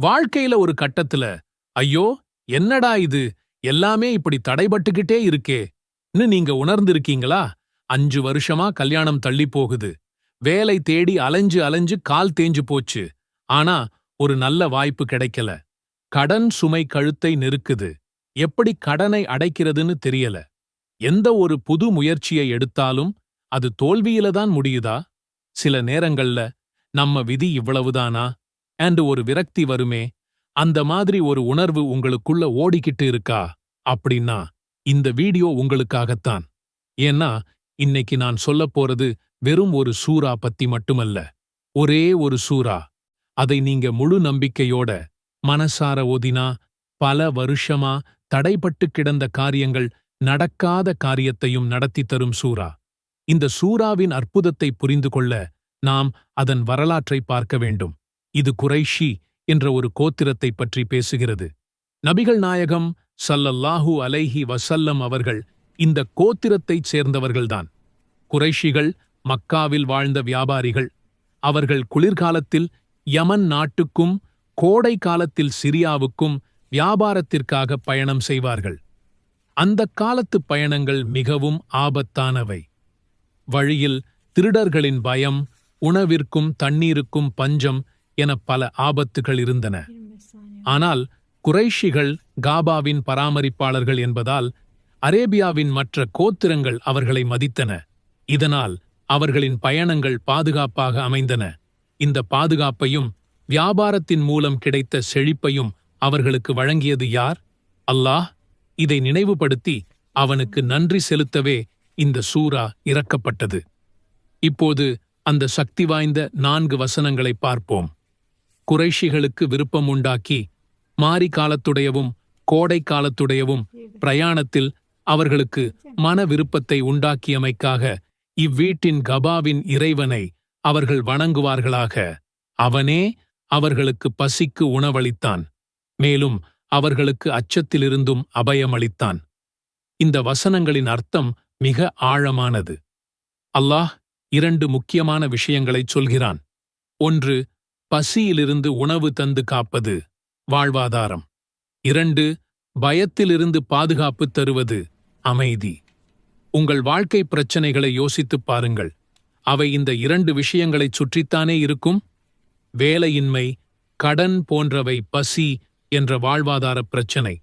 வாழ்க்கையில ஒரு கட்டத்துல ஐயோ என்னடா இது? எல்லாமே இப்படி தடைபட்டுக்கிட்டே இருக்கேன்னு நீங்க உணர்ந்திருக்கீங்களா? அஞ்சு வருஷமா கல்யாணம் தள்ளி போகுது. வேலை தேடி அலைஞ்சு அலைஞ்சு கால் தேஞ்சு போச்சு. ஆனா ஒரு நல்ல வாய்ப்பு கிடைக்கல. கடன் சுமை கழுத்தை நெருக்குது. எப்படி கடனை அடைக்கிறதுன்னு தெரியல. எந்த ஒரு புது முயற்சியை எடுத்தாலும் அது தோல்வியில தான் முடியுதா? சில நேரங்கள்ல நம்ம விதி இவ்வளவுதானா? அண்டு ஒரு விரக்தி வருமே அந்த மாதிரி ஒரு உணர்வு உங்களுக்குள்ள ஓடிக்கிட்டு இருக்கா? அப்படின்னா இந்த வீடியோ உங்களுக்காகத்தான். ஏன்னா இன்னைக்கு நான் சொல்லப் போறது வெறும் ஒரு சூறா பத்தி மட்டுமல்ல. ஒரே ஒரு சூறா. அதை நீங்க முழு நம்பிக்கையோட மனசார ஓதினா பல வருஷமா தடைப்பட்டு கிடந்த காரியங்கள் நடக்காத காரியத்தையும் நடத்தி தரும் சூறா. இந்த சூறாவின் அற்புதத்தை புரிந்து கொள்ள நாம் அதன் வரலாற்றை பார்க்க வேண்டும். இது குறைஷி என்ற ஒரு கோத்திரத்தை பற்றி பேசுகிறது. நபிகள் நாயகம் சல்லல்லாஹு அலைஹி வசல்லம் அவர்கள் இந்த கோத்திரத்தைச் சேர்ந்தவர்கள்தான். குறைஷிகள் மக்காவில் வாழ்ந்த வியாபாரிகள். அவர்கள் குளிர்காலத்தில் யமன் நாட்டுக்கும் கோடை காலத்தில் சிரியாவுக்கும் வியாபாரத்திற்காக பயணம் செய்வார்கள். அந்த காலத்து பயணங்கள் மிகவும் ஆபத்தானவை. வழியில் திருடர்களின் பயம் உணவிற்கும் தண்ணீருக்கும் பஞ்சம் என பல ஆபத்துகள் இருந்தன. ஆனால் குறைஷிகள் காபாவின் பராமரிப்பாளர்கள் என்பதால் அரேபியாவின் மற்ற கோத்திரங்கள் அவர்களை மதித்தன. இதனால் அவர்களின் பயணங்கள் பாதுகாப்பாக அமைந்தன. இந்த பாதுகாப்பையும் வியாபாரத்தின் மூலம் கிடைத்த செழிப்பையும் அவர்களுக்கு வழங்கியது யார்? அல்லாஹ். இதை நினைவுபடுத்தி அவனுக்கு நன்றி செலுத்தவே இந்த சூரா இறக்கப்பட்டது. இப்போது அந்த சக்தி வாய்ந்த நான்கு வசனங்களை பார்ப்போம். குறைஷிகளுக்கு விருப்பம் உண்டாக்கி மாரி காலத்துடையவும் கோடை காலத்துடையவும் பிரயாணத்தில் அவர்களுக்கு மன விருப்பத்தை உண்டாக்கியமைக்காக இவ்வீட்டின் கபாவின் இறைவனை அவர்கள் வணங்குவார்களாக. அவனே அவர்களுக்கு பசிக்கு உணவளித்தான். மேலும் அவர்களுக்கு அச்சத்திலிருந்தும் அபயமளித்தான். இந்த வசனங்களின் அர்த்தம் மிக ஆழமானது. அல்லாஹ் இரண்டு முக்கியமான விஷயங்களைச் சொல்கிறான். ஒன்று பசியிலிருந்து உணவு தந்து காப்பது வாழ்வாதாரம். இரண்டு பயத்திலிருந்து பாதுகாப்பு தருவது அமைதி. உங்கள் வாழ்க்கை பிரச்சனைகளை யோசித்துப் பாருங்கள். அவை இந்த இரண்டு விஷயங்களைச் சுற்றித்தானே இருக்கும்? வேலையின்மை கடன் போன்றவை பசி என்ற வாழ்வாதார பிரச்சினை.